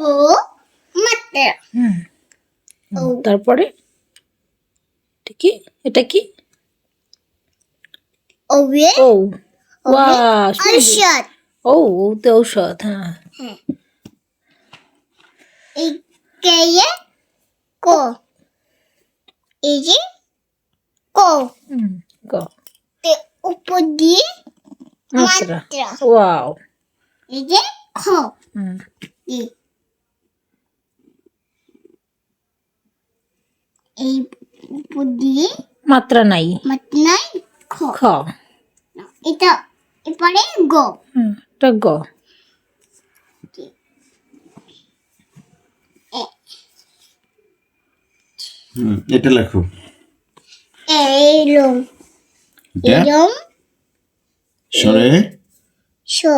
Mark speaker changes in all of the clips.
Speaker 1: ও মাত্রা। ও।
Speaker 2: তারপরে? কি? এটা কি? ও ওয়া
Speaker 1: ঔষধ।
Speaker 2: ও ওতে ঔষধ হ্যাঁ।
Speaker 1: হ্যাঁ। এই কেয়ে কো। এই যে কো।
Speaker 2: হুম গো
Speaker 1: তে উপর দিয়ে
Speaker 2: মাত্রা। ওয়াও।
Speaker 1: এই যে খ।
Speaker 2: হুম।
Speaker 1: এই দিয়ে
Speaker 2: মাত্রা নাই।
Speaker 1: মাত্রায় খ।
Speaker 2: খ।
Speaker 1: এটা এরপরে গো।
Speaker 2: হুম এটা গ।
Speaker 3: হুম এটা লেখো।
Speaker 1: এরম। এরম।
Speaker 3: সরে
Speaker 1: শো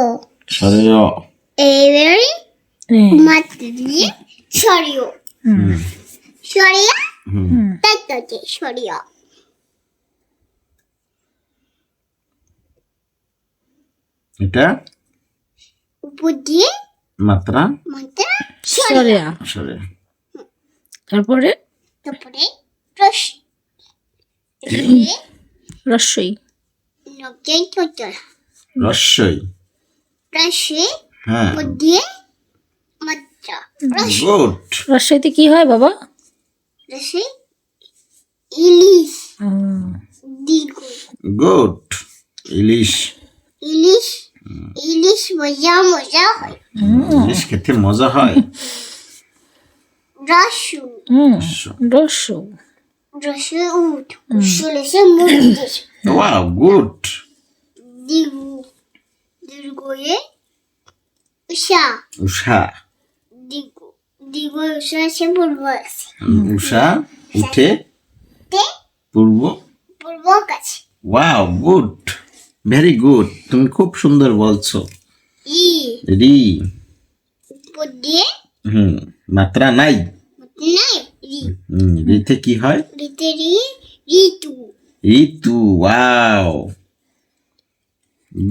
Speaker 3: সরে অ।
Speaker 1: এবারে
Speaker 2: হ্যাঁ।
Speaker 1: মাত্রা দিয়ে সরিও
Speaker 2: হুম।
Speaker 1: সরিয়া তাই
Speaker 3: এটা
Speaker 1: উপর
Speaker 3: মাত্রা
Speaker 1: মাত্রা সরিয়া
Speaker 2: তারপরে
Speaker 1: তারপরে রস নকে ছোট
Speaker 3: রস্যই হ্যাঁ
Speaker 1: উপর দিয়ে মাত্রা
Speaker 3: গুড
Speaker 2: রস্যইতে কি হয় বাবা
Speaker 1: রসে ইলিশ
Speaker 3: গুড ইলিশ
Speaker 1: ইলিশ ইলিশ মজা মজা হয়
Speaker 3: ইলিশ খেতে মজা হয়
Speaker 1: রসু রসে উঠ উসলেসে মুখ দিস
Speaker 3: ওয়াও গুড
Speaker 1: দিগু দিগুয়ে উষা
Speaker 3: উষা
Speaker 1: উষা সে পূর্ব আছে
Speaker 3: উষা উঠে। পূর্ব।
Speaker 1: পূর্ব কাছে।
Speaker 3: Wow good. Very good. তুমি খুব সুন্দর বলছো।
Speaker 1: ই।
Speaker 3: রি।
Speaker 1: দিয়ে।
Speaker 3: হুম মাত্রা নাই।
Speaker 1: নাই রি।
Speaker 3: হুম রিতে কি হয়?
Speaker 1: রিতে রি ঋতু
Speaker 3: ঋতু ওয়াও।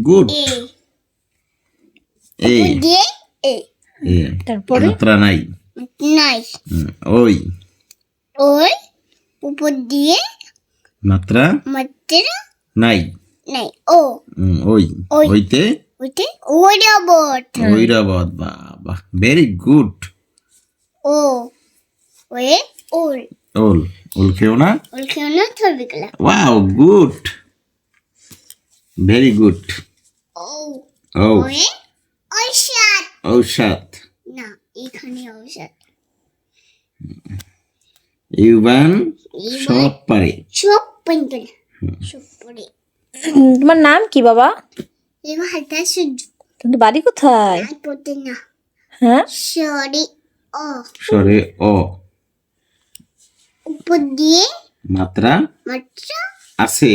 Speaker 3: গুড।
Speaker 1: এ।
Speaker 3: এ।
Speaker 1: উপর দিয়ে এ।
Speaker 3: এ
Speaker 2: তারপরে?
Speaker 3: মাত্রা নাই।
Speaker 1: নাই
Speaker 3: ওই।
Speaker 1: ওই উপর দিয়ে
Speaker 3: মাত্রা?
Speaker 1: মাত্রা?
Speaker 3: নাই।
Speaker 1: নাই ও।
Speaker 3: ওই।
Speaker 1: ওই।
Speaker 3: ওইতে?
Speaker 1: ওইতে? ঐরাবট
Speaker 3: ঐরাবত বাবা। ভেরি গুড
Speaker 1: ও। ওয়ে ওল।
Speaker 3: ওল। ওল খেও না?
Speaker 1: ওল খেয়ে না ছবি গেলা।
Speaker 3: ওয়াও গুড ভেরি গুড
Speaker 1: ও।
Speaker 3: ও।
Speaker 1: ঔষধ।
Speaker 3: ঔষধ।
Speaker 1: না এখানে ঔষধ।
Speaker 3: ইউবান সব পারে
Speaker 1: সব পরে
Speaker 2: তোমার নাম কি বাবা? তোমাদের বাড়ি কোথায়?
Speaker 1: পড়তে না।
Speaker 2: হ্যাঁ?
Speaker 1: সরি ও
Speaker 3: সরে অ।
Speaker 1: উপর দিয়ে
Speaker 3: মাত্রা
Speaker 1: মাত্রা
Speaker 3: আছে।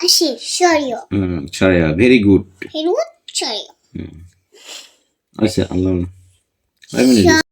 Speaker 1: আসে। সরিও
Speaker 3: হুম সরে ভেরি গুড
Speaker 1: ফেরুত সরিও
Speaker 3: আচ্ছা আল্লাহ। কয় মিনিট?